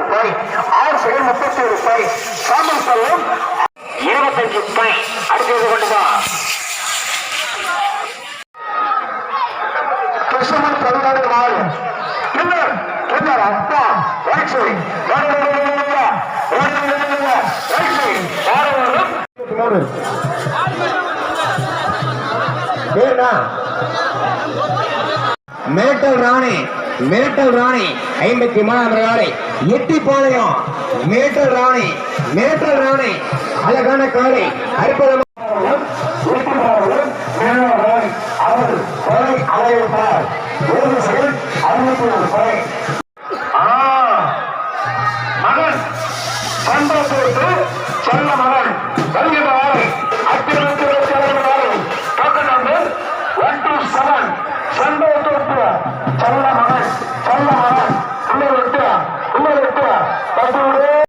ரூபாய் ஆறு செகண்ட் முப்பத்தி ஒரு ரூபாய் சாமல் செல்வம் இருபத்தஞ்சு ரூபாய் அடுத்தது கொண்டு வா. கிருஷ்ணமூர் தமிழ்நாடு மாறு இல்லை என்ன மேட்டல் ராணி மேட்டல் ராணி ஐம்பத்தி மூணாம் காலை எட்டிப்பாளையம் மேட்டல் ராணி மேட்டல் ராணி அழகான காலை அற்புதமான அவர் கொலை அலைவிட்டார் ஒரு செகண்ட் அறுபத்தி ஒரு கொலை மகன் சந்தோஷத்து சொல்ல மகன் உள்ள விட்டு